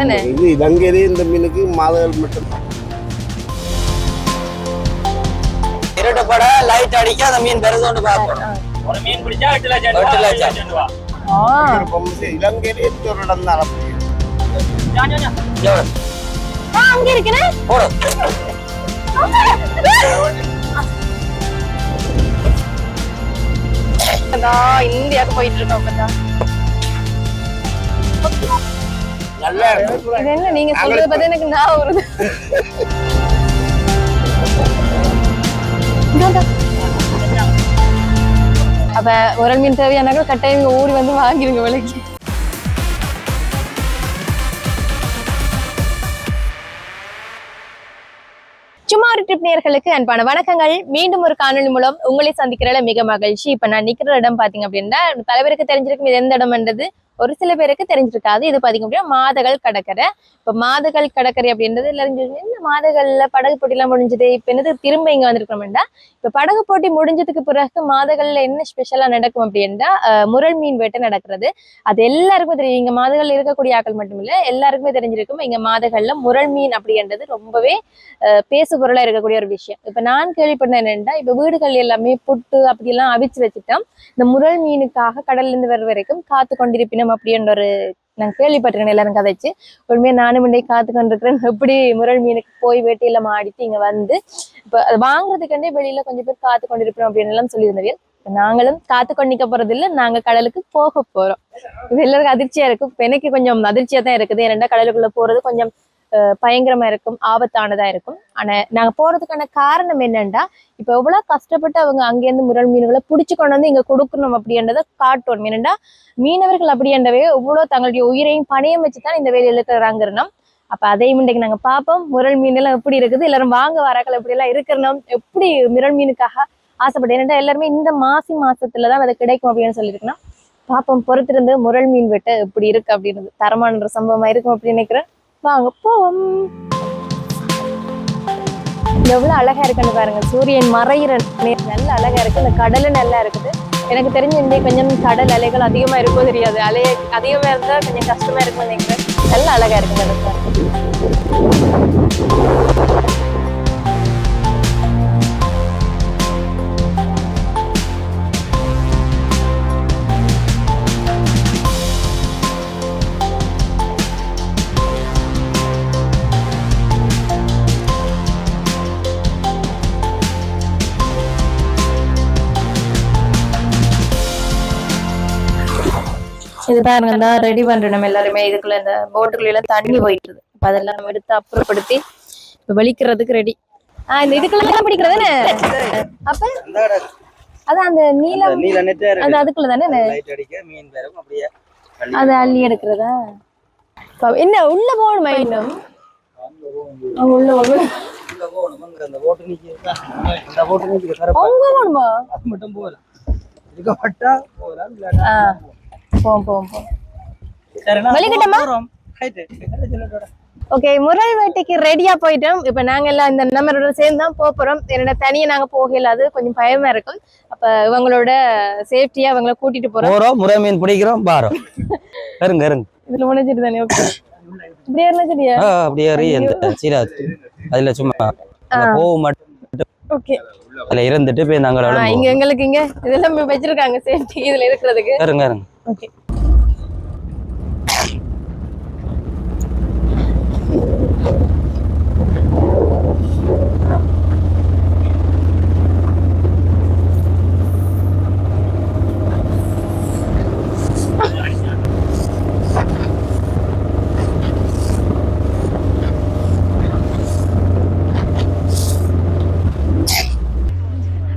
தானே? இது இலங்கையிலே இந்த மீனுக்கு மாதங்கள் மட்டும் இருட்டுப்பட லைட் அடிக்க அந்த மீன் பெருதோண்டு பார்க்கணும் ஒரு மீன் பிடிச்சா எட்டு லட்சம் எட்டு லட்சம். இலங்கையிலே இந்த ஒரு இடம் தான் அங்க இந்தியாவுக்கு போயிட்டு இருக்கோம் நல்லா இது என்ன நீங்க சொல்றது பத்தி எனக்கு நான் வருது. அப்ப உரல் மீன் தேவையானாக்க கட்டாயம் இங்க ஓடி வந்து வாங்கிருங்க விலைக்கு. சும்மா ஒரு ட்ரிப் நேர்களுக்கு அன்பான வணக்கங்கள். மீண்டும் ஒரு காணொளி மூலம் உங்களை சந்திக்கிறதுல மிக மகிழ்ச்சி. இப்ப நான் நிக்கிற இடம் பாத்தீங்க அப்படின்னா பல பேருக்கு தெரிஞ்சிருக்கும் இது எந்த இடம்ன்றது. ஒரு சில பேருக்கு தெரிஞ்சிருக்காது. இது பாத்தீங்க மாதகள் கடற்கரை. இப்ப மாதகள் கடற்கரை அப்படின்றது எல்லாரும் இந்த மாதகள்ல படகு போட்டிலாம் முடிஞ்சது. இப்ப என்னது திரும்ப இங்க வந்திருக்கோம்டா இப்ப படகு போட்டி முடிஞ்சதுக்கு பிறகு மாதகள்ல என்ன ஸ்பெஷலா நடக்கும் அப்படின்னா முரல் மீன் வேட்டை நடக்கிறது. அது எல்லாருக்குமே தெரியும். இங்க மாதகள்ல இருக்கக்கூடிய ஆட்கள் மட்டும் இல்ல எல்லாருக்குமே தெரிஞ்சிருக்கும். இங்க மாதகள்ல முரல் மீன் அப்படின்றது ரொம்பவே பேசு பொருளா இருக்கக்கூடிய ஒரு விஷயம். இப்ப நான் கேள்விப்பட்டேன் என்னென்னா இப்ப வீடுகள் எல்லாமே புட்டு அப்படி எல்லாம் அவிச்சு வச்சுட்டோம். இந்த முரல் மீனுக்காக கடல்ல இருந்து வர வரைக்கும் காத்து கொண்டிருப்பினும் அப்படின்ற ஒரு நான் கேள்விப்பட்டிருக்கேன் எல்லாரும் கதைச்சு உண்மையாக நானும் இன்றைக்கு காத்து கொண்டிருக்கிறேன். எப்படி முரள் மீனுக்கு போய் வேட்டையில மாடிட்டு இங்க வந்து இப்போ அது வாங்குறதுக்கண்டே வெளியில கொஞ்சம் பேர் காத்து கொண்டிருப்போம் அப்படின்னு எல்லாம் சொல்லியிருந்தவர்கள். நாங்களும் காத்து கொண்டிக்க போறது இல்ல நாங்க கடலுக்கு போக போறோம். இது எல்லாருக்கும் அதிர்ச்சியா இருக்கும். எனக்கு கொஞ்சம் அதிர்ச்சியா தான் இருக்குது. ஏன்னா கடலுக்குள்ள போறது கொஞ்சம் பயங்கரமா இருக்கும் ஆபத்தானதா இருக்கும். ஆனா நாங்க போறதுக்கான காரணம் என்னன்னா இப்ப எவ்வளவு கஷ்டப்பட்டு அவங்க அங்கேருந்து முரல் மீன்களை புடிச்சு கொண்டு வந்து இங்க கொடுக்கணும் அப்படின்றத காட்டணும். ஏனெண்டா மீனவர்கள் அப்படின்றவே எவ்வளவு தங்களுடைய உயிரையும் பணையம் வச்சுதான் இந்த வேலையில இருக்கிறாங்கிறோம் அப்ப அதையும் இன்றைக்கு நாங்க பார்ப்போம். முரல் மீன் எல்லாம் எப்படி இருக்குது? எல்லாரும் வாங்க வராக்கள் எப்படி எல்லாம் இருக்கிறோம் எப்படி முரல் மீனுக்காக ஆசைப்பட்டேன் ஏன்னா எல்லாருமே இந்த மாசி மாசத்துலதான் அது கிடைக்கும் அப்படின்னு சொல்லியிருக்கேன்னா பாப்போம் பொறுத்திருந்து முரல் மீன் வெட்ட எப்படி இருக்கு அப்படின்றது. தரமான சம்பவமா இருக்கும் அப்படின்னு நினைக்கிறேன். வாங்க போவோம் எவ்வளோ அழகா இருக்குன்னு பாருங்க. சூரியன் மறையிற நல்லா நல்ல அழகா இருக்கு. இந்த கடலும் நல்லா இருக்குது. எனக்கு தெரிஞ்ச இந்த கொஞ்சம் கடல் அலைகள் அதிகமா இருக்கோ தெரியாது. அலைய அதிகமா இருந்தால் கொஞ்சம் கஷ்டமா இருக்கும் நினைக்கிறேன். நல்ல அழகா இருக்கு இது பாருங்க தான் ரெடி பண்றோம் நம்ம எல்லாருமே. இதுக்குள்ள இந்த போட்டுக்குள்ள தண்ணி போயிட்டு இருக்கு. அப்ப அதெல்லாம் நம்ம எடுத்து அப்புறப்படுத்தி இப்ப வலிக்கிறதுக்கு ரெடி ஆஹ் இந்த இதுக்குள்ள பிடிக்கிறது அப்ப அதான் அந்த நீல அது அதுக்குள்ள தானே அது அள்ளி எடுக்கிறதா? என்ன உள்ள போகணுமா இன்னும்? உள்ள போகணும். போகணும். அது மட்டும் போகலாம் இருக்கப்பட்டா போகலாம் போவோம் போவோம் போவோம் ஓகே முரல் வேட்டைக்கு ரெடியா போயிட்டோம். இப்ப நாங்க எல்லாம் இந்த நம்பரோட சேர்ந்து தான் போக போறோம். என்னோட தனியா நாங்க போகல அது கொஞ்சம் பயமா இருக்கும். அப்ப இவங்களோட சேஃப்டியா அவங்கள கூட்டிட்டு போறோம். போறோம் முறை மீன் பிடிக்கிறோம் பாரோம் இருங்க இருங்க. இதுல முடிஞ்சிட்டு தானே ஓகே இப்படியே இருந்தா சரியா அப்படியே ஏறி அந்த சீரா அதுல சும்மா. அங்க போக மட்டும் ஓகே அதுல இருந்துட்டு போய் நாங்கள் இங்க எங்களுக்கு இங்க இதெல்லாம் வச்சிருக்காங்க சேஃப்டி இதுல இருக்கிறதுக்கு. இருங்க இருங்க. ஓகே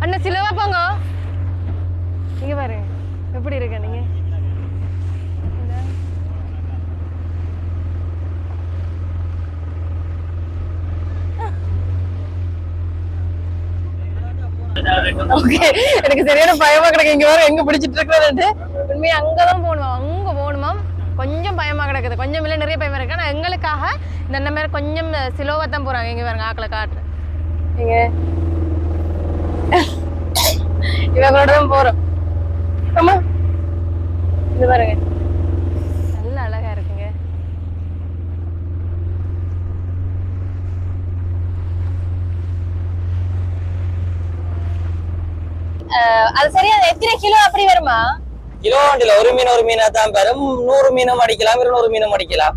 அண்ணா சிலுவா போங்க இங்க பாருங்க எப்படி இருக்க நீங்க இந்த. ஓகே எனக்கு சரியான பயமா கிடக்கு. இங்க வர எங்க பிடிச்சிட்டு இருக்கிறது உண்மையா அங்கதான் போகணுமா? அங்க போகணுமா? கொஞ்சம் பயமா கிடக்குது. கொஞ்சம் இல்ல நிறைய பயமா இருக்கு. ஆனா எங்களுக்காக இந்த மேல கொஞ்சம் சிலோவா தான் போறாங்க. இங்க பாருங்க ஆக்களை காட்டுறேன் இங்க. இவங்களோட தான் போறோம். ஆமா இது பாருங்க நல்ல அழகா இருக்குங்க அது சரியா எத்தனை கிலோ அப்படி வருமா? கிலோ வண்டியில ஒரு மீன் ஒரு மீனா தான் பெறும் நூறு மீனும் அடிக்கலாம் இருநூறு மீனும் அடிக்கலாம்.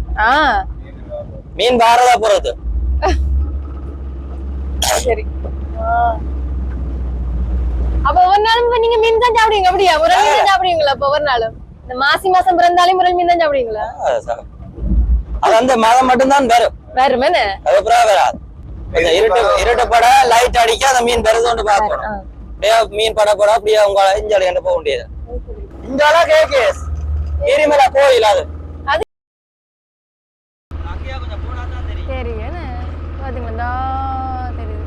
மீன் பாரதா போறது. சரி. அப்ப ஒவ்வொரு நாளும் நீங்க மீன் தான் சாப்பிடுவீங்க அப்படியா? முரல் மீன் தான் சாப்பிடுவீங்களா அப்ப ஒவ்வொரு நாளும்? இந்த மாசி மாசம் பிறந்தாலே முரல் மீன் தான் சாப்பிடுவீங்களா? அது அது அந்த மாதம் மட்டும்தான் வரும். வேற மேன அதுக்கப்புறம் வராது. கொஞ்சம் இருட்டு இருட்டுப்பட லைட் அடிக்க அந்த மீன் வருதுன்னு பார்க்கணும். அப்படியே மீன் பட பட அப்படியே உங்க இஞ்சாலி கண்டு போக முடியாது. இஞ்சாலா கேகேஸ் எரிமல கோயில் அது. தெரியும். என்ன? பாத்தீங்களா தெரியுது.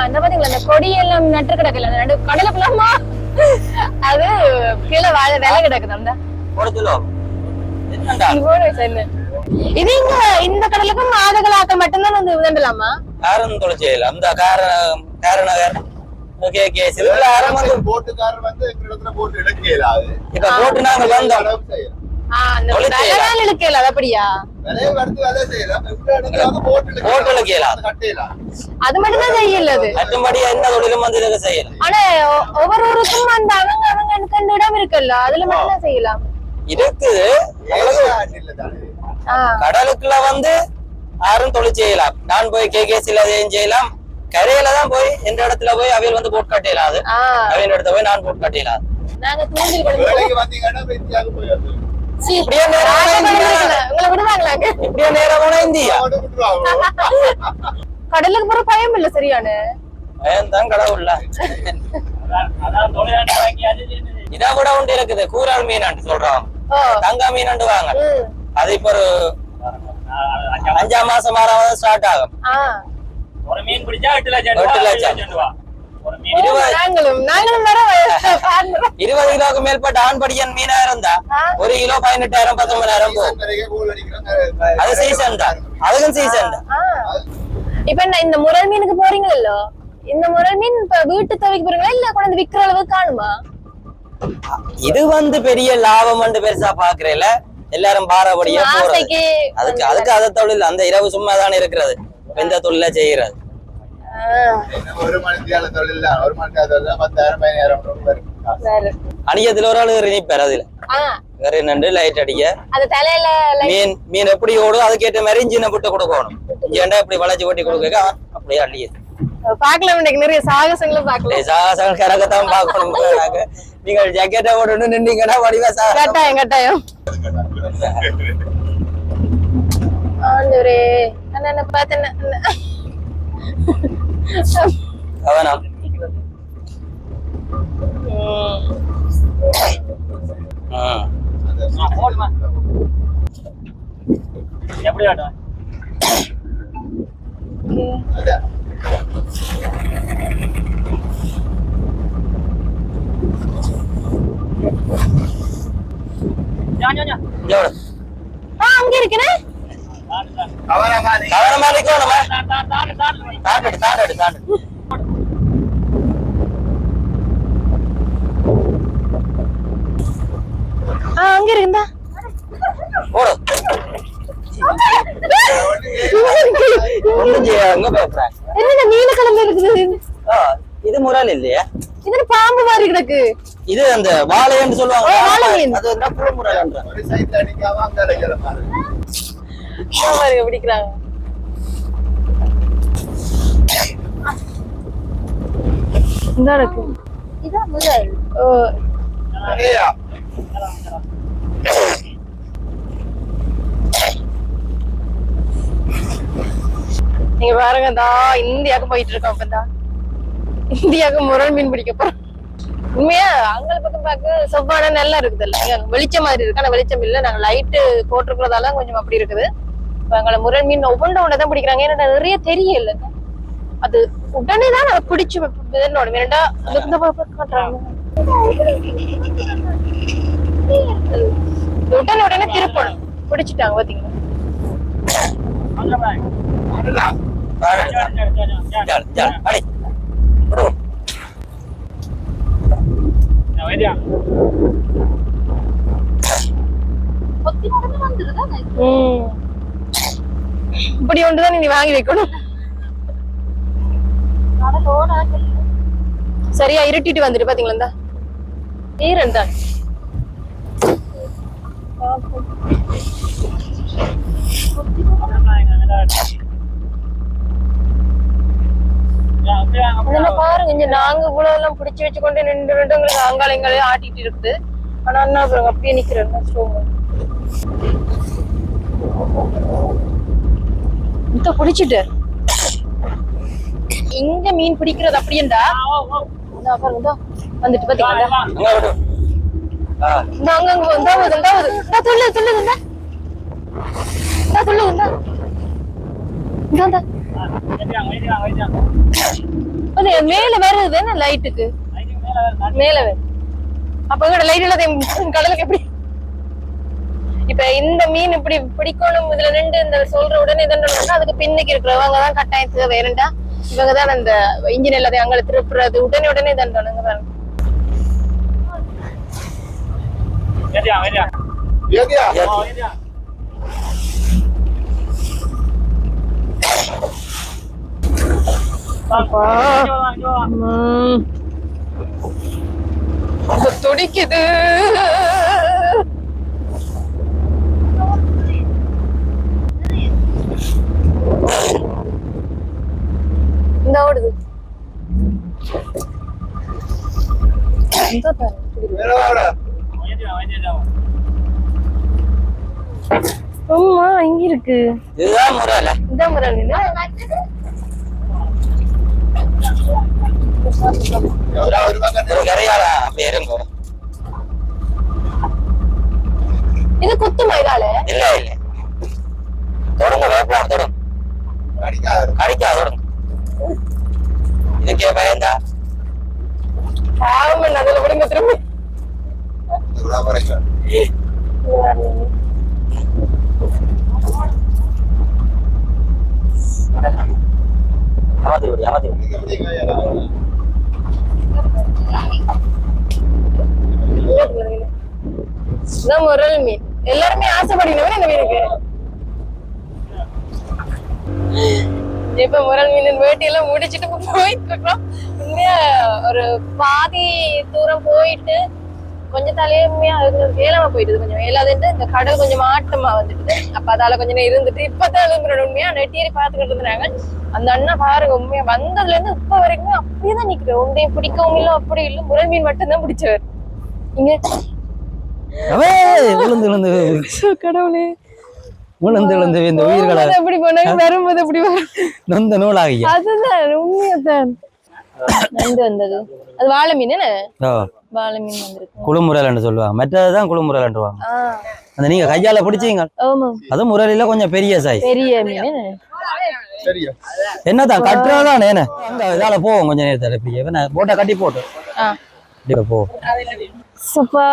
அந்த பாத்தீங்களா அந்த கொடி எல்லாம் நட்டு கிடக்கல அந்த நடு கடலை போலாமா அது கீழே வாழ வேலை கிடக்குது அந்த கொடுத்துலோ என்னண்டா? இது இங்க இந்த கடலுக்கும் மாதகளாக்கள் மட்டும்தான் வந்து விதண்டலாமா காரணம் தொலைச்சேல அந்த கார காரணகர் ஓகே ஓகே சில அரை வந்து போட்டுக்காரர் வந்து எங்க இடத்துல போட்டு எடுக்க இயலாது இப்ப போட்டு நாங்க வந்தோம். அது மட்டும் தான் செய்யல அது. மற்றபடி என்ன தொழிலும் வந்து இதுக்கு செய்யலாம் ஆனா அந்த அவங்க இடம் இருக்குல்ல அதுல மட்டும் தான் செய்யலாம். இருக்குது கடலுக்குள்ள வந்து யாரும் தொழில் செய்யலாம். நான் போய் கே கேசில அதையும் செய்யலாம். கரையில தான் போய் எந்த இடத்துல போய் அவையில் வந்து போட்டு கட்டிடலாம். அது அவையின் இடத்துல போய் நான் போட்டு கட்டிடலாம். நாங்க தூண்டில் இப்படியே நேரம் போனா இந்தியா. கடலுக்கு போற பயம் இல்ல சரியான? தான் கடவுள்ல. இது. கூட ஒன்று இருக்குது. கூறால் மீனாண்டு சொல்றோம். தங்கா மீனாண்டு வாங்க. அது இப்ப ஒரு அஞ்சாம் மாசம் ஆறாவது ஸ்டார்ட் ஆகும். ஒரு மீன் பிடிச்சா எட்டு லட்சம் எட்டு லட்சம். இருபது. கிலோக்கு மேற்பட்ட ஆண் படியன் மீனா இருந்தா. ஒரு கிலோ பதினெட்டாயிரம் பத்தொன்பதாயிரம் அது சீசன் தான். அதுக்கும் சீசன் தான். இப்ப இந்த முரல் மீனுக்கு போறீங்களோ? இந்த முரல் மீன் இப்ப வீட்டு துவைக்கு போறீங்களா? இல்ல கொண்டு விக்கிற அளவுக்கு காணுமா? இது வந்து பெரிய லாபம் வந்து பெருசா பாக்குறேல எல்லாரும் பாரபடியா போறது. அதுக்கு அதுக்கு அதை தொழில். அந்த இரவு சும்மா தானே இருக்கிறது எந்த தொழில செய்யறது. ஒரு மணி நேரம் தொழில் ஒரு மணி நேரம் தொழில் பத்தாயிரம் பதினாயிரம் வரும் ஒரு ஆளு நினைப்பார் அதுல. வேற நின்று லைட் அடிக்க தலையில மீன் மீன் எப்படி ஓடும் அதுக்கேற்ற மாதிரி இன்ஜினை போட்டு கொடுக்கணும் இப்படி வளைச்சு போட்டி கொடுக்க அப்படியே பார்க்கலாம் இன்னைக்கு நிறைய கணக்கத்தான் பார்க்கணும் நாங்க. நீங்கள் ஜக்கெட்டை போட்டு நின்றீங்கன்னா வடிவா சாகசம் கட்டாயம் கட்டாயம் ஆண்டவரே அண்ணா பார்த்தேன் போடுமா. எப்படி ஆட்டும் அதான். ஞா, ஞா, ஞா. இங்க வாடா. ஆ அங்க இருக்கனே. கவனமா. தாண்டடு, தாண்டடு, தாண்டடு. அங்க பேசுற? என்ன நீல கலர்ல இருக்குது ஆ, இது முரல் இல்லையா இது பாம்பு மாதிரி கிடக்கு இது அந்த வாழைன்னு சொல்லுவாங்க. அது என்ன புழு முரல்ன்ற ஒரு சைட்ல அடிக்காம அங்க அடிக்கிற மாதிரி. பாருங்க பிடிக்கிறாங்க இந்த இருக்கு. இதான் முதல். ஓ. ஏய்யா, நீங்க பாருங்க தா இந்தியாவுக்கு போயிட்டு இருக்கோம் அப்பதான் இந்தியாவுக்கு முரல் மீன் பிடிக்க போறோம். உண்மையா அங்க பக்கம் பார்க்க செவ்வான நல்லா இருக்குது இல்ல வெளிச்சம் மாதிரி இருக்கு. ஆனா வெளிச்சம் இல்ல. நாங்க லைட்டு போட்டிருக்கிறதால கொஞ்சம் அப்படி இருக்குது. எங்களை முரல் மீன் ஒவ்வொன்றும் ஒன்று தான் பிடிக்கிறாங்க. ஏன்னா நிறைய தெரியல. அது உடனே தான் அதை பிடிச்சி என்னோட வேண்டா அந்த காட்டுறாங்க உடனே உடனே திருப்பணும். பிடிச்சிட்டாங்க பாத்தீங்களா? வந்துடுறேன். இப்படி ஒன்றுதான் நீ வாங்கி வைக்கணும். சரியா இருட்டிட்டு வந்துட்டு பாத்தீங்களா. ஈரன் தான் பாருங்க நாங்க இவ்வளவு எல்லாம் பிடிச்சு வச்சு கொண்டு நின்று நின்று எங்களுக்கு அங்காளங்களே ஆட்டிட்டு இருக்குது. ஆனா பாருங்க அப்படியே நிக்கிறேன் ஸ்ட்ரோங்க இந்த பிடிச்சிட்டு இங்க மீன் பிடிக்கிறது அப்படியேண்டா இந்தா வந்துட்டு பாத்தீங்களா அங்க இந்த அங்க அங்க இந்தா வருது இந்தா துள்ளு துள்ளு இந்தா. இந்தா துள்ளு இந்தா. இந்தா இந்தா. அது மேல வருது என்ன லைட்டுக்கு மேல வருது அப்ப எங்கட லைட் எல்லாம் கடலுக்கு எப்படி இப்ப இந்த மீன் இப்படி பிடிக்கணும் இதுல நின்று இந்த சொல்ற உடனே இதன்றா அதுக்கு பின்னுக்கு இருக்கிறவங்க தான் கட்டாயம் தேவை ஏனண்டா இவங்க தான் அந்த இன்ஜின் எல்லாத்தையும் அங்க திருப்புறது. உடனே உடனே தண்டனுங்க பாருங்க. துடிக்குது இந்த ஓடுது இந்த பாரு, துடிக்குது. வேற வாடா ஐடியா ஐடியா ஆமா இங்க இருக்கு. இதுதான் முறையில இந்த அப்படி இருங்கோ. இது குத்துமா இதால இல்ல இல்ல. தொடங்க வேப்பலாம் தொடங்க. அடிக்காது கடிக்கா தொடங்க. இதுக்கே பயந்தா. பாவம் அதுல விடுங்க திரும்பி. இவ்வளோ மீன். எல்லாருமே ஆசைப்படினவன் இந்த மீனுக்கு. இப்ப முரல் மீன் வேட்டையெல்லாம் முடிச்சிட்டு போயிட்டு இருக்கோம். உண்மையா ஒரு பாதி தூரம் போயிட்டு கொஞ்சம் தலையுமையா ஏழாம போயிடுது கொஞ்சம். ஏழாதுட்டு இந்த கடல் கொஞ்சம் ஆட்டமா வந்துட்டு அப்ப அதால கொஞ்சம் நேரம் இருந்துட்டு இப்பதான் எழும்புறோம் உண்மையா நெட்டியரி பாத்துக்கிட்டு இருந்தாங்க. அந்த அண்ணா பாருங்க உண்மையா வந்ததுல இருந்து இப்ப வரைக்கும் அப்படியே தான் நிக்கிறேன் உண்டையும் பிடிக்கவும் இல்லை அப்படி இல்லை. முரல் மீன் மட்டும் தான் பிடிச்சவர். இங்க கடவுளே. விழுந்து விழுந்து இந்த உயிர்களை. எப்படி போனாங்க? வரும்போது வரும்? நொந்த நூலாகிய. அதுதான் உண்மையதான். வந்தது. அது வாழை மீன் என்ன? வாழை மீன் வந்திருக்கு குழுமுறையல்னு சொல்லுவாங்க. மற்றதுதான் குழுமுறையல்ன்றுவாங்க ஆ. அந்த நீங்க கையால பிடிச்சீங்க. அது முறையில கொஞ்சம் பெரிய சைஸ் பெரிய மீன். என்னதான் கட்டுறதான் என்ன அங்க இதால போவோம் கொஞ்சம் நேரத்தில். இப்படி என்ன போட்டா கட்டி போட்டு. போ. சப்பா.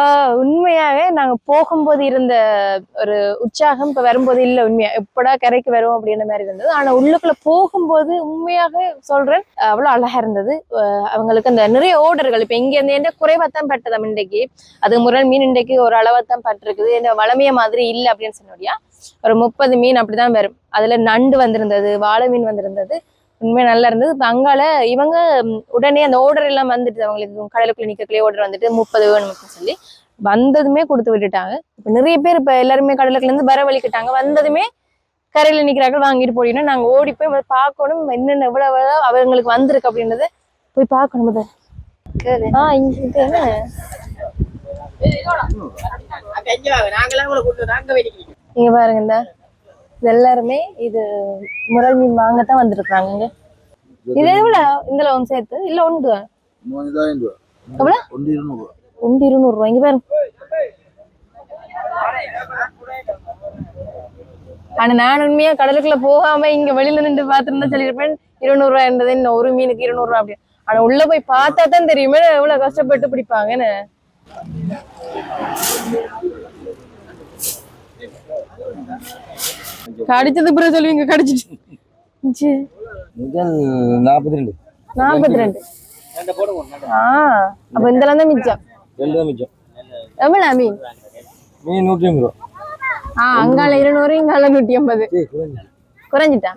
உண்மையாவே நாங்க போகும்போது இருந்த ஒரு உற்சாகம் இப்ப வரும்போது இல்ல உண்மையா. எப்படா கரைக்கு வரும் அப்படின்ற மாதிரி இருந்தது. ஆனா உள்ளுக்குள்ள போகும்போது உண்மையாக சொல்றேன் அவ்வளவு அழகா இருந்தது. அவங்களுக்கு அந்த நிறைய ஓர்டர்கள் இப்ப இங்க இருந்து என்ன குறைவாத்தான் பட்டதாம் இன்றைக்கு. அது முரண் மீன் இன்றைக்கு ஒரு அளவாத்தான் பட்டிருக்குது. என்ன வளமைய மாதிரி இல்ல அப்படின்னு சொன்னோடியா ஒரு முப்பது மீன் அப்படிதான் வரும். அதுல நண்டு வந்திருந்தது வாழை மீன் வந்திருந்தது. உண்மையா நல்லா இருந்தது. இப்ப அங்கால இவங்க உடனே அந்த ஆர்டர் எல்லாம் வந்துட்டு அவங்களுக்கு கடலுக்குள்ள நிக்கக்குள்ளே ஆர்டர் வந்துட்டு முப்பது வேணும் அப்படின்னு சொல்லி வந்ததுமே கொடுத்து விட்டுட்டாங்க. இப்ப நிறைய பேர் இப்ப எல்லாருமே கடலுக்குள்ள இருந்து வரவழிக்கிட்டாங்க வந்ததுமே கரையில நிக்கிறாங்க வாங்கிட்டு போயிடணும். நாங்க ஓடி போய் பார்க்கணும் என்னென்ன எவ்வளவு எவ்வளவு அவங்களுக்கு வந்திருக்கு அப்படின்றத போய் பார்க்கணும் முதல்ல. ஆ இங்க என்ன? இங்க பாருங்க இந்த. எல்லாருமே இது முரல் மீன் வாங்கத்தான் வந்திருக்காங்க இங்க இது எவ்வளவு இந்த லவம் சேர்த்து? இல்ல ஒன்று ரூபா ஒன்று இருநூறு ரூபாய் இங்க பாருங்க. ஆனா நான் உண்மையா கடலுக்குள்ள போகாம இங்க வெளியில நின்று பார்த்திருந்தா சொல்லியிருப்பேன். இருநூறு ரூபாய் இருந்தது இன்னும் ஒரு மீனுக்கு இருநூறு ரூபாய் அப்படி. ஆனா உள்ள போய் பார்த்தா தான் தெரியுமே எவ்வளவு கஷ்டப்பட்டு பிடிப்பாங்கன்னு கடிச்சது பிறகு சொல்லுவீங்க கடிச்சிட்டு. முதல் நாற்பத்தி ரெண்டு நாற்பத்தி ரெண்டு ஆ அப்ப இந்த தான் மிச்சம். ரெண்டு தான் மிச்சம். எவ்வளோ மீன் மீன் நூற்றி ஐம்பது ரூபா. ஆ அங்கால இருநூறு இங்கால நூற்றி ஐம்பது குறைஞ்சிட்டா?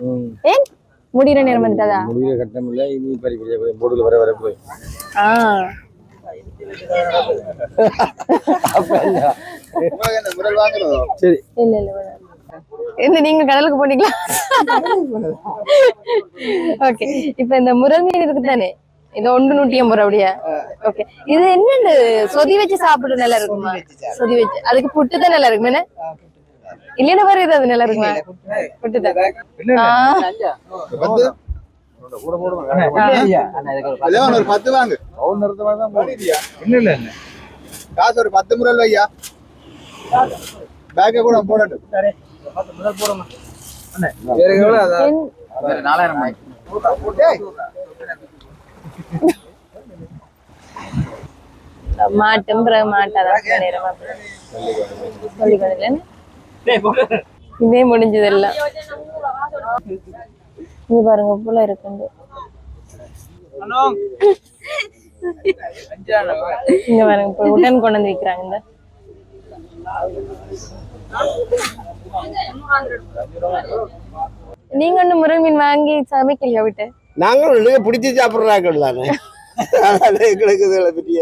ஏன் முடிகிற நேரம் வந்துட்டதா? முடிகிற கட்டம் இல்லை இனி பெரிய பெரிய போட்டுல வர வர போய். ஆ. அப்ப இல்ல. வாங்குறதோ? சரி. இல்ல இல்ல என்ன நீங்க கடலுக்கு போனீங்களா? ஓகே இப்ப இந்த முரல் மீன் இருக்கு தானே? இது ஒன்று நூற்றி ஐம்பது ரூபா அப்படியா? ஓகே இது என்னன்னு? சொதி வச்சு சாப்பிட நல்லா இருக்குமா? சொதி வச்சு அதுக்கு புட்டு தான் நல்லா இருக்கும் என்ன? இல்லைன்னா வேற ஏதாவது நல்லா இருக்குமா? புட்டு தான் ஒரு பத்து வாங்கு. காசு ஒரு பத்து முரல் வையா பேக்கை கூட போடட்டும். நாலாயிரம் மாட்டும் பிறகு மாட்டாதான் சில நேரமா சொல்லிக்கொடுக்கல இதே முடிஞ்சது எல்லாம் இங்க பாருங்க புள்ள இருக்குண்டு இங்க பாருங்க இப்ப உடன் கொண்டு வந்து விக்கிறாங்க இந்த. நீங்க ஒண்ணு முரல் மீன் வாங்கி சமைக்கலையா விட்டு? நாங்களும் பிடிச்சி சாப்பிட்றாக்கள் தானே. அதனால எங்களுக்கு இதில் பெரிய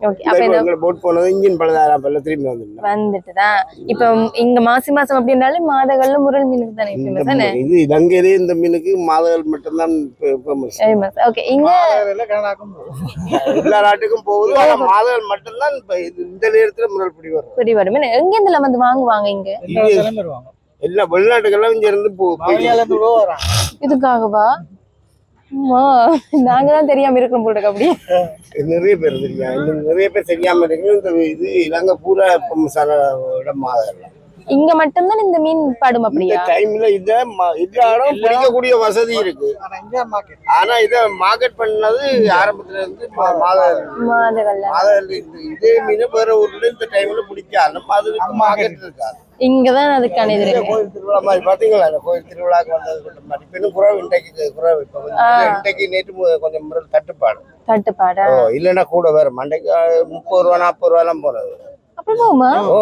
ஓகே அப்ப இந்த எங்களை போட் போனது இன்ஜின் பழுதாரம் பல்ல திரும்பி வந்துட்டோம். வந்துட்டுதான் இப்ப இங்க மாசி மாசம் அப்படின்னாலே மாதங்கள்ல முரல் மீனுக்கு தானே ஃபேமஸ் தானே? இது இலங்கையிலே இந்த மீனுக்கு மாதங்கள் மட்டும்தான் ஃபேமஸ் ஃபேமஸ் ஓகே இங்க எல்லா நாட்டுக்கும் போகுது ஆனா மாதங்கள் மட்டும்தான் இப்ப இது இந்த நேரத்துல முரல் பிடி வரும். குடி வரும். எங்க வந்து வாங்குவாங்க இங்க? எல்லா வெளிநாட்டுக்கெல்லாம் இங்க இருந்து போ போய் இதுக்காகவா? நாங்க தான் தெரியாம இருக்கிறோம் போல அப்படி நிறைய பேர் தெரியும். நிறைய பேர் தெரியாம இருக்கு இந்த இது இலங்கை பூரா ஃபேமஸான இடம் மாதங்கள் இங்க மட்டும்தான் இந்த மீன் படும் இந்த அப்படியா? டைம்ல இத ம- எல்லா இடம் பிடிக்கக்கூடிய வசதி இருக்கு. ஆனா இத மார்க்கெட் பண்ணது ஆரம்பத்துல இருந்து மா- மாத மாதங்கள்ல மாத இந்த- இதே மீன் வேற ஊர்ல இந்த டைம்ல பிடிக்காது. அதுக்கு மார்க்கெட் இருக்காது. இங்கதான் அதுக்கான இது கோயில் திருவிழா மாதிரி பாத்தீங்களா? கோயில் திருவிழாக்கு வந்தது மாதிரி இன்னும் குறவு இன்றைக்கு குறவு இப்ப வந்து இன்றைக்கு நேற்று கொஞ்சம் முறை தட்டுப்பாடு. தட்டுப்பாடா? இல்லைன்னா கூட வேற மண்டைக்கு முப்பது ரூபா நாற்பது ரூபா எல்லாம் போனது. அப்ப போகுமா ஓ.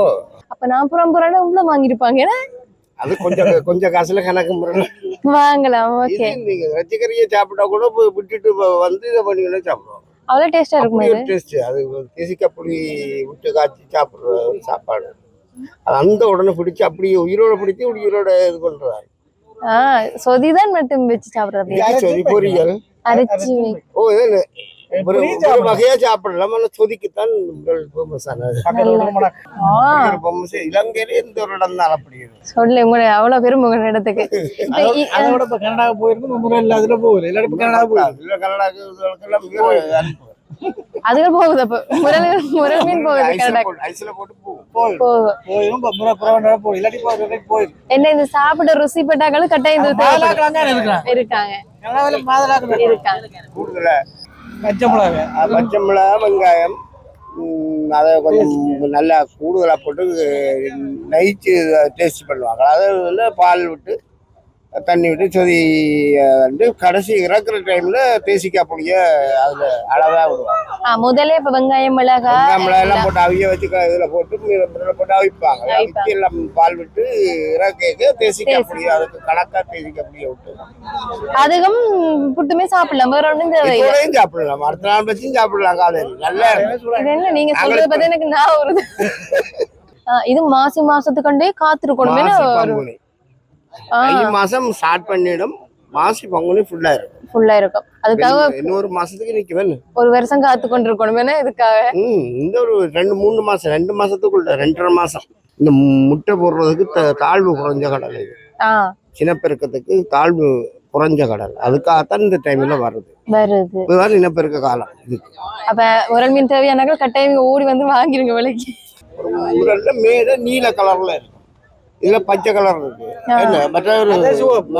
அப்ப நாற்பது ஐம்பது ரூபா உள்ள வாங்கிருப்பாங்க அது கொஞ்சம் கொஞ்சம் காசுல கணக்கு வாங்கலாம் ஓகே நீங்க ரச்சிக்கறியை சாப்பிட்டா கூட விட்டுட்டு வந்து இதை பண்ணிங்கன்னா சாப்பிடுவோம். அவ்வளவு டேஸ்டா இருக்குமா டேஸ்ட் அது தேசிக்காய் புளி விட்டு காய்ச்சி சாப்பிடுற சாப்பாடு. அது அந்த உடனே பிடிச்சி அப்படியே உயிரோட பிடிச்சி உயிரோட இது பண்றாரு. ஆஹ் சொதிதான் மட்டும் வச்சு சாப்பிடுறது. சொதி பொரியல் அரைச்சி ஓ ஒரு வகையா சாப்பிடலாம் ஆனா சொதிக்குத்தான் இலங்கையிலே இந்த ஒரு இடம் தான் அப்படி இருக்கு. சொல்லு உங்களை அவ்வளவு பெரும் உங்க இடத்துக்கு. இப்ப இ- அதை விட இப்ப கனடா போயிருந்து முறையில் அதுல போகுது எல்லாரும் இப்ப கனடா போகுது இல்ல கனடாக்கு இதுகளுக்கெல்லாம் வேற அனுப்பு. அதுகள் போகுது அப்ப. முரல் முரல் மீன் போகுது ஐஸ்ல கனடா போட்டு ஐஸ்ல போட்டு போகும் போகுது. போகும் போயிடும். இப்ப முறை புறவண்டா போகுது இல்லாட்டி போகுது போயிடும். என்ன இந்த சாப்பிட ருசி பட்டாக்களும் கட்டாயம் இருக்காங்க. இருக்காங்க. கூடுதலா பச்சை மிளகாய் அஹ் பச்சை மிளகா வெங்காயம் அதை கொஞ்சம் நல்லா கூடுதலாக போட்டு நைச்சு டேஸ்ட் பண்ணுவாங்க. அதில் பால் விட்டு தண்ணி விட்டு அஹ், வந்து கடைசி இறக்குற டைமில் தேசிக்காய் புளிய அதில் அளவாக விடுவாங்க. ஆ, முதல்ல இப்ப வெங்காயம் மிளகா மிளகாய் எல்லாம் போட்டு அவிய வச்சு இதில் போட்டு போட்டு அவிப்பாங்க. அவிச்சு எல்லாம் பால் விட்டு இறக்க தேசிக்காய் புளிய அதுக்கு கணக்காக தேசிக்காய் புளிய விட்டு. அதுக்கும் புட்டுமே சாப்பிடலாம். வேற ஒண்ணும் இதோடையும் சாப்பிடலாம். அடுத்த நாள் வச்சும் சாப்பிடலாம் காலையில். நல்லா நீங்க சொல்றது பார்த்தா எனக்கு நான் வருது. இது மாசி மாசத்துக்கண்டே காத்திருக்கணும் தை மாசம் ஸ்டார்ட் பண்ணிடும். மாசி பங்குனி ஃபுல்லா இருக்கும். ஃபுல்லா இருக்கும். அதுக்காக இன்னொரு மாசத்துக்கு நிக்குவேன் ஒரு வருஷம் காத்து ஏன்னா இதுக்காக? இந்த ஒரு ரெண்டு மூணு மாசம் ரெண்டு மாசத்துக்குள்ள ரெண்டரை மாசம். இந்த முட்டை போடுறதுக்கு தாழ்வு குறைஞ்ச கடல் இது. ஆ. இனப்பெருக்கத்துக்கு தாழ்வு குறைஞ்ச கடல். அதுக்காகத்தான் இந்த டைம்ல வருது வருது. இதுதான் இனப்பெருக்க காலம். இதுக்கு அப்ப உரல் மீன் தேவையானாக்கள் கட்டாயம் ஓடி வந்து வாங்கிருங்க விலைக்கு. ஒரு முரல்ல மேல நீல கலர்ல இருக்கும் இதுல பச்சை கலர் இருக்கு. என்ன? மற்ற சிவப்பு.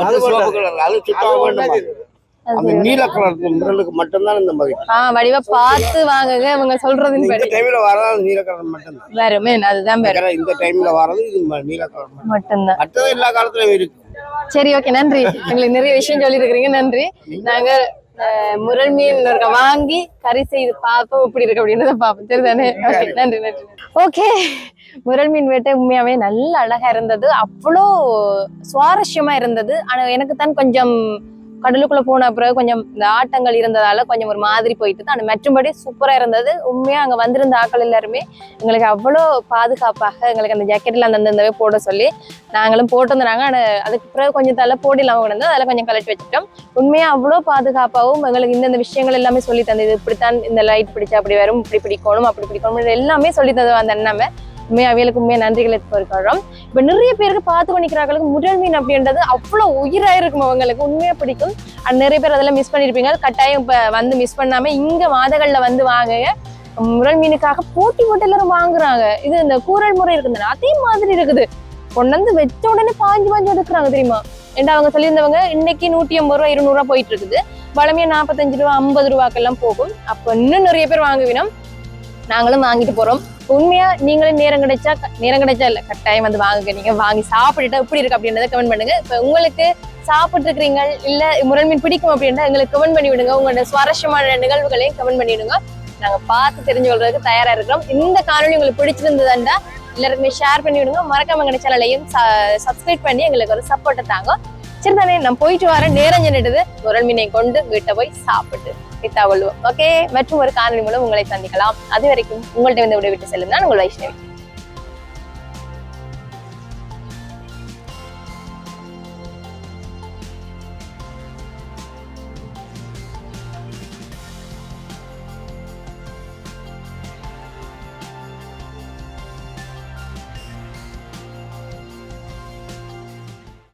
கலர் அது சுத்தமா வேண்டும் அந்த நீல கலர் முரலுக்கு மட்டும்தான் இந்த மாதிரி? ஆ வடிவா பார்த்து வாங்குங்க. இவங்க சொல்றதுன்னு இந்த டைம்ல வரது நீல கலர் மட்டும்தான். வருமே அதுதான் ஏன்னா இந்த டைம்ல வரது இது நீல கலர் மட்டும். மட்டும்தான். மற்றது எல்லா காலத்துலயும் இருக்கு. சரி ஓகே நன்றி. எங்களுக்கு நிறைய விஷயம் சொல்லி இருக்கிறீங்க நன்றி நாங்க முரல் மீன் வாங்கி கறி செய்து பார்ப்போம். இப்படி இருக்கு அப்படின்றத பார்ப்போம். சரிதானே நன்றி நன்றி. ஓகே. முரல் மீன் வேட்டை உண்மையாவே நல்ல அழகா இருந்தது. அவ்வளோ சுவாரஸ்யமா இருந்தது. ஆனா எனக்கு தான் கொஞ்சம் கடலுக்குள்ள போன பிறகு கொஞ்சம் இந்த ஆட்டங்கள் இருந்ததால கொஞ்சம் ஒரு மாதிரி போயிட்டு தான். மற்றும்படி சூப்பரா இருந்தது. உண்மையா அங்க வந்திருந்த ஆட்கள் எல்லாருமே எங்களுக்கு அவ்வளோ பாதுகாப்பாக எங்களுக்கு அந்த ஜாக்கெட்ல அந்த போட சொல்லி நாங்களும் போட்டிருந்தாங்க ஆனால் ஆனா அதுக்கு பிறகு கொஞ்சம் தலை போடிலாம் கிடந்து அதில் கொஞ்சம் கலட்டி வச்சுட்டோம் உண்மையா அவ்வளோ பாதுகாப்பாகவும் எங்களுக்கு இந்தந்த விஷயங்கள் எல்லாமே சொல்லி தந்தது. இப்படித்தான் இந்த லைட் பிடிச்சா அப்படி வரும் இப்படி பிடிக்கணும் அப்படி பிடிக்கணும் எல்லாமே சொல்லி தந்தது அந்த எண்ணமே உண்மை அவைகளுக்கு உண்மையை நன்றிகளை இருக்கிறோம் இப்ப நிறைய பேருக்கு பார்த்து கொண்டிருக்கிறார்களுக்கு முரல் மீன் அப்படின்றது அவ்வளவு உயிரா இருக்கும் அவங்களுக்கு. உண்மையா பிடிக்கும். அண்ட் நிறைய பேர் அதெல்லாம் மிஸ் பண்ணிருப்பீங்க. கட்டாயம் இப்ப வந்து மிஸ் பண்ணாம இங்க மாதங்கள்ல வந்து வாங்க முரல் மீனுக்காக போட்டி போட்டு எல்லாரும் வாங்குறாங்க. இது இந்த கூரல் முறை இருக்குது அதே மாதிரி இருக்குது. கொண்டாந்து வச்ச உடனே பாஞ்சு பாஞ்சு எடுக்கிறாங்க தெரியுமா? ஏன்டா அவங்க சொல்லியிருந்தவங்க இன்னைக்கு நூத்தி ஐம்பது ரூபா இருநூறு ரூபா போயிட்டு இருக்குது. வளமையா நாற்பத்தஞ்சு ரூபா ஐம்பது ரூபாக்கெல்லாம் போகும். அப்போ இன்னும் நிறைய பேர் வாங்குவினோம். நாங்களும் வாங்கிட்டு போறோம். உண்மையா நீங்களும் நேரம் கிடைச்சா நேரம் கிடைச்சா இல்ல கட்டாயம் வந்து வாங்குங்க. நீங்க வாங்கி சாப்பிட்டுட்டு எப்படி இருக்கு அப்படின்றத கமெண்ட் பண்ணுங்க. இப்ப உங்களுக்கு சாப்பிட்டு இருக்கிறீங்க இல்ல முரண் மீன் பிடிக்கும் அப்படின்றத எங்களுக்கு கமெண்ட் பண்ணி விடுங்க. உங்களோட சுவாரஸ்யமான நிகழ்வுகளையும் கமெண்ட் பண்ணிவிடுங்க நாங்க பார்த்து தெரிஞ்சு கொள்றதுக்கு தயாரா இருக்கிறோம். இந்த காணொலி உங்களுக்கு பிடிச்சிருந்ததுண்டா எல்லாருக்குமே ஷேர் பண்ணி விடுங்க. மறக்காம எங்க சேனலையும் சப்ஸ்கிரைப் பண்ணி எங்களுக்கு ஒரு சப்போர்ட்டை தாங்க. சரி தானே நான் போயிட்டு வரேன். நேரம் சென்னிடுது முரண் மீனை கொண்டு வீட்டை போய் சாப்பிட்டு. வித்தா ஓகே மற்றும் ஒரு காணொலி மூலம் உங்களை சந்திக்கலாம். அது வரைக்கும் உங்கள்கிட்ட வந்து விட விட்டு செல்லும் நான் உங்கள் வைஷ்ணவி.